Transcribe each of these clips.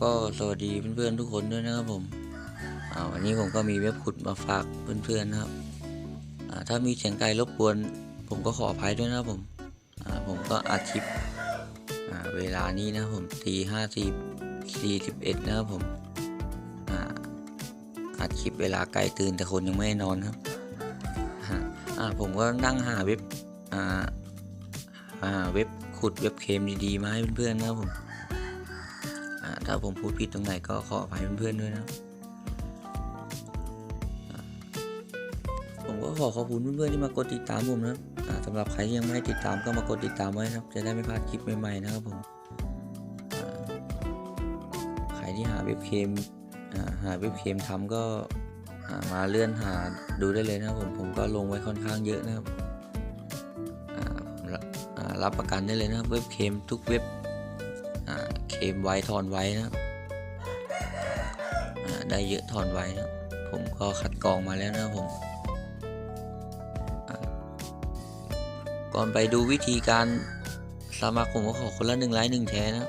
ก็สวัสดีเพื่อนๆทุกคนด้วยนะครับผมวันนี้ผมก็มีเว็บขุดมาฝากเพื่อนๆนะครับถ้ามีเสียงไกลรบกวน ผมก็ขออภัยด้วยนะครับผมผมก็อัดคลิปเวลานี้นะผมตีห้าสิบสี่สิบเอ็ดนะครับผมอัดคลิปเวลาไกลตื่นแต่คนยังไม่นอนครับผมก็นั่งหาเว็บหาเว็บขุดเว็บเคมดีๆมาให้เพื่อนๆนะครับผม ถ้าผมพูดผิดตรงไหนก็ขออภัยเพื่อนๆด้วยนะผมก็ขอขอบคุณเพื่อนๆที่มากดติดตามผมนะสำหรับใครที่ยังไม่ได้ติดตามก็มากดติดตามไว้นะครับ จะได้ไม่พลาดคลิปใหม่ๆนะครับผมใครที่หาเว็บเคมหาเว็บเคมทำก็มาเลื่อนหาดูได้เลยนะครับผมผมก็ลงไว้ค่อนข้างเยอะนะครับรับประกันได้เลยนะครับเว็บเคมทุกเว็บ เคมไว้ทอนไว้นะได้เยอะทอนไว้นะผมก็คัดกรองมาแล้วนะผมก่อนไปดูวิธีการสมัครผมก็ขอคนละหนึ่งไลค์หนึ่งแชร์นะ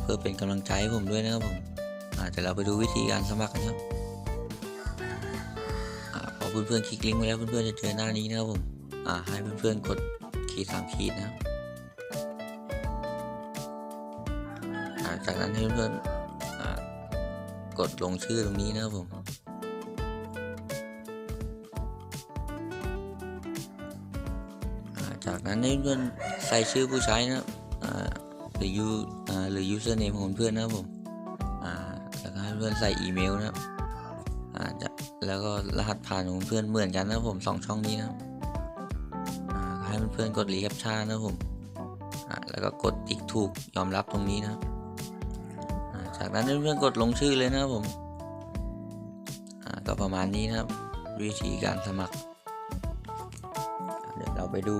เพื่อเป็นกำลังใจให้ผมด้วยนะครับผมอ่เดี๋ยวเราไปดูวิธีการสมัครกันครับพอเพื่อนๆคลิกลิงก์ไปแล้วเพื่อนๆจะเจอหน้านี้นะครับผมให้เพื่อนๆกดขีดสามขีดนะครับ จากนั้นให้เพื่อนกดลงชื่อตรงนี้นะครับผมจากนั้นให้เพื่อนใส่ชื่อผู้ใช้นะครับอ่าหรือยูหรือ username ของเพื่อนนะครับผมอ่าแล้วก็ให้เพื่อนใส่อีเมลนะครับแล้วก็รหัสผ่านของเพื่อนเหมือนกันนะผมสองช่องนี้นะให้เพื่อนๆกดรีแคปชั่นนะผมแล้วก็กดติ๊กถูกยอมรับตรงนี้นะครับ จากนั้นเพื่อนๆกดลงชื่อเลยนะครับผมอ่าก็ประมาณนี้นะครับ วิธีการสมัคร เดี๋ยวเราไปดู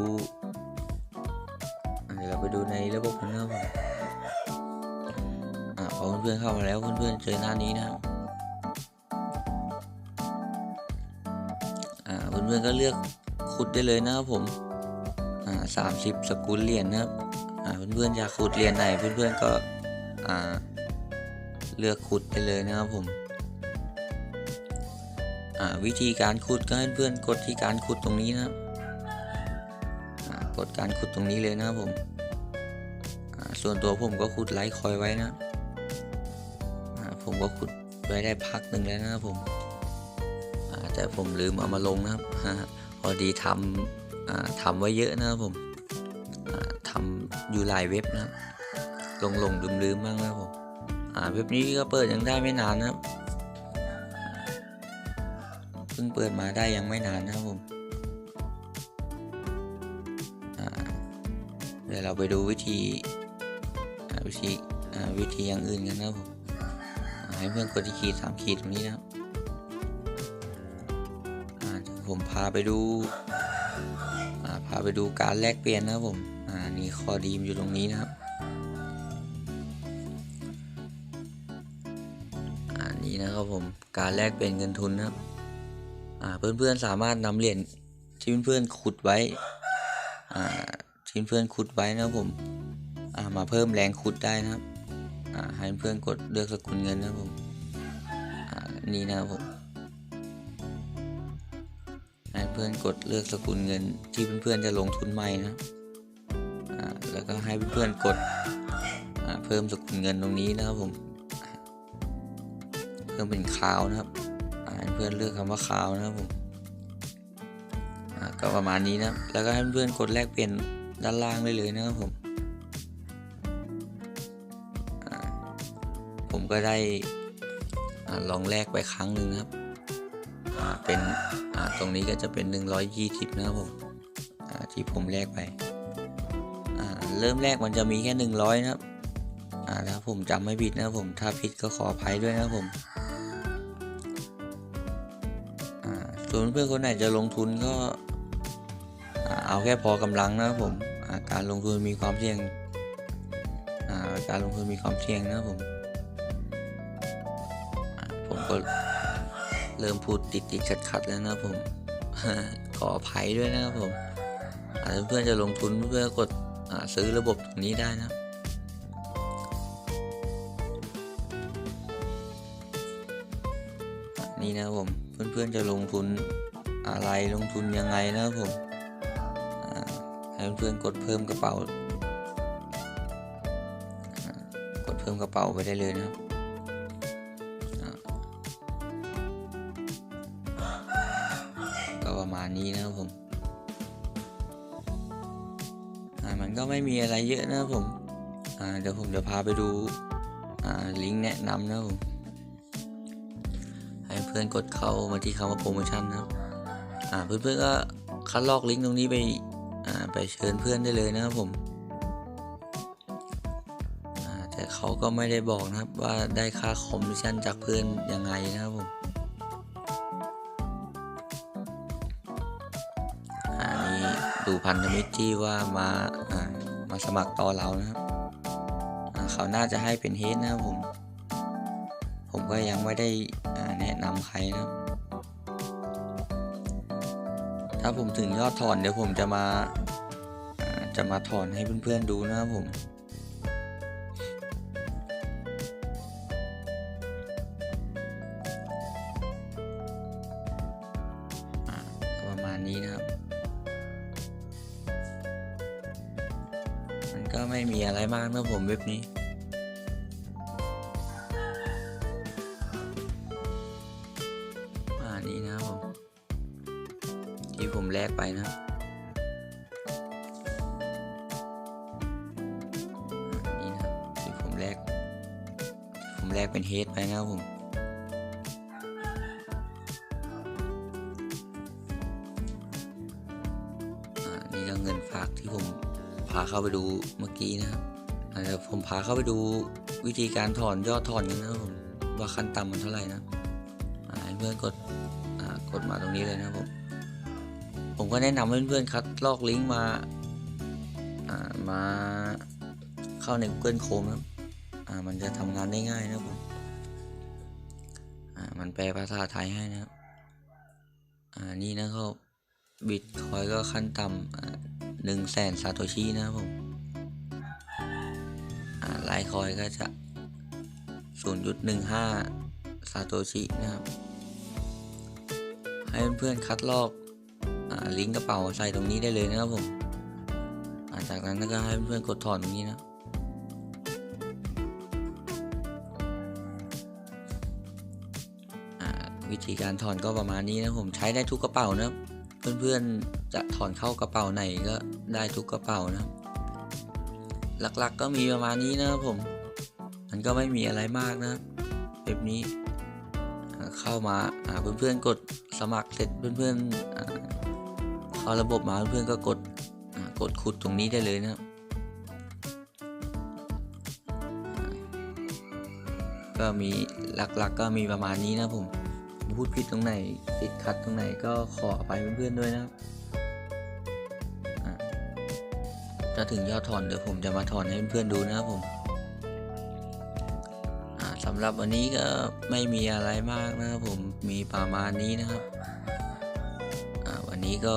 เดี๋ยวเราไปดูในระบบนะครับผมอ่าพอเพื่อนๆเข้ามาแล้วเพื่อนๆเจอหน้านี้นะครับอ่าเพื่อนๆก็เลือกขุดได้เลยนะครับผมอ่าสามสิบสกุลเหรียญนะครับอ่าเพื่อนๆอยากขุดเหรียญไหนเพื่อนๆก็อ่า เลือกขุดได้เลยนะครับผมอ่าวิธีการขุดก็ให้เพื่อนกดที่การขุดตรงนี้นะครับอ่ากดการขุดตรงนี้เลยนะครับผมอ่าส่วนตัวผมก็ขุดไลท์คอยไว้นะอ่าผมก็ขุดไว้ได้พักหนึ่งแล้วนะครับผมอ่าแต่ผมลืมเอามาลงนะครับพอดีทำอ่าทำไว้เยอะนะครับผมอ่าทำอยู่หลายเว็บนะครับลงลงลืมลืมบ้างนะครับผม อ่าเว็บนี้ก็เปิดยังได้ไม่นานนะครับเพิ่งเปิดมาได้ยังไม่นานนะครับผมเดี๋ยวเราไปดูวิธีวิธีวิธีอย่างอื่นกันนะครับผมให้เพื่อนกดที่ขีดสามขีดตรงนี้นะครับผมพาไปดูพาไปดูการแลกเปลี่ยนนะครับผมอ่านี่ข้อดีมอยู่ตรงนี้นะครับ นี้นะครับผมการแลกเปลี่ยนเงินทุนนะครับเพื่อนๆสามารถนำเหรียญที่เพื่อนๆขุดไว้ที่เพื่อนๆขุดไว้นะครับผมมาเพิ่มแรงขุดได้นะครับให้เพื่อนกดเลือกสกุลเงินนะครับผมนี่นะครับผมให้เพื่อนกดเลือกสกุลเงินที่เพื่อนๆจะลงทุนใหม่นะแล้วก็ให้เพื่อนๆกดเพิ่มสกุลเงินตรงนี้นะครับผม เพิ่มเป็นคาวนะครับอ่าให้เพื่อนเลือกคำว่าคาวนะครับผมอ่าก็ประมาณนี้นะแล้วก็ให้เพื่อนกดแลกเปลี่ยนด้านล่างได้เลยนะครับผมอ่าผมก็ได้อาลองแลกไปครั้งหนึ่งนะครับอ่าเป็นอ่าตรงนี้ก็จะเป็น 120 นะครับผมอ่าที่ผมแลกไปอ่าเริ่มแรกมันจะมีแค่ 100 นะครับอ่าถ้าผมจำไม่ผิดนะครับผมถ้าผิดก็ขออภัยด้วยนะครับผม ส่วนเพื่อนคนไหนจะลงทุนก็เอาแค่พอกำลังนะผมการลงทุนมีความเสี่ยงการลงทุนมีความเสี่ยงนะผมผมก็เริ่มพูดติดติดขัดขัดแล้วนะผมขออภัยด้วยนะครับผมอาจจะเพื่อนจะลงทุนเพื่อกดซื้อระบบตรงนี้ได้นะนี่นะผม พื่อนจะลงทุนอะไรลงทุนยังไงนะครับผมให้เพื่อนกดเพิ่มกระเป๋า กดเพิ่มกระเป๋าไปได้เลยนะครับก็ประมาณนี้นะครับผมมันก็ไม่มีอะไรเยอะนะครับผมเดี๋ยวผมจะพาไปดูลิงก์แนะนำนะครับผม ให้เพื่อนกดเข้ามาที่คำว่าโปรโมชั่นนะครับอ่าเพื่อนๆก็คัดลอกลิงก์ตรงนี้ไปอ่าไปเชิญเพื่อนได้เลยนะครับผมอ่าแต่เขาก็ไม่ได้บอกนะครับว่าได้ค่าคอมมิชชั่นจากเพื่อนยังไงนะครับผมอ่านี่ดูพันธมิตรที่ว่ามาอ่ามาสมัครต่อเรานะครับเขาน่าจะให้เป็นเฮดนะครับผม ผมก็ยังไม่ได้แนะนำใครนะถ้าผมถึงยอดถอนเดี๋ยวผมจะมาจะมาถอนให้เพื่อนๆดูนะครับผม ประมาณนี้นะครับ มันก็ไม่มีอะไรมากนะผมเว็บนี้ ผมแลกไปนะครับนี่นะที่ผมแลกผมแลกเป็นเฮดไปนะครับผมอ่านี่ก็เงินฝากที่ผมพาเข้าไปดูเมื่อกี้นะครับเดี๋ยวผมพาเข้าไปดูวิธีการถอนยอดถอนกันนะครับผมว่าขั้นต่ำมันเท่าไหร่นะให้เพื่อนกดอ่ากดมาตรงนี้เลยนะครับผม ผมก็แนะนำเพื่อนๆคัดลอกลิงก์มาามาเข้าใน Google Chrome นะครับมันจะทำงานได้ง่ายนะครับผมมันแปลภาษาไทยให้นะครับอ่านี่นะครับบิตคอยก็ขั้นต่ำหนึ่งแสนซาโตชินะครับผมไลท์คอยก็จะ 0.15ซาโตชินะครับ ให้เพื่อนๆคัดลอก ลิงก์กระเป๋าใส่ตรงนี้ได้เลยนะครับผมาจากนั้นก็ให้เพื่อนกดถอนตรงนี้นะวิธีการถอนก็ประมาณนี้นะผมใช้ได้ทุกกระเป๋านะเพื่อนๆจะถอนเข้ากระเป๋าไหนก็ได้ทุกกระเป๋านะหลักๆก็มีประมาณนี้นะครับผม มันก็ไม่มีอะไรมากนะครับแบบนี้เข้ามาเพื่อนๆกดสมัครเสร็จเพื่อนๆ เข้าระบบมาเพื่อนก็กดกดขุดตรงนี้ได้เลยนะครับ ก็มีหลักๆกก็มีประมาณนี้นะผม พูดผิดตรงไหนติดขัดตรงไหนก็ขออภัยเพื่อนๆด้วยนะครับถ้าถึงยอดถอนเดี๋ยวผมจะมาถอนให้เพื่อนๆดูนะครับผมสำหรับวันนี้ก็ไม่มีอะไรมากนะครับผมมีประมาณนี้นะครับวันนี้ก็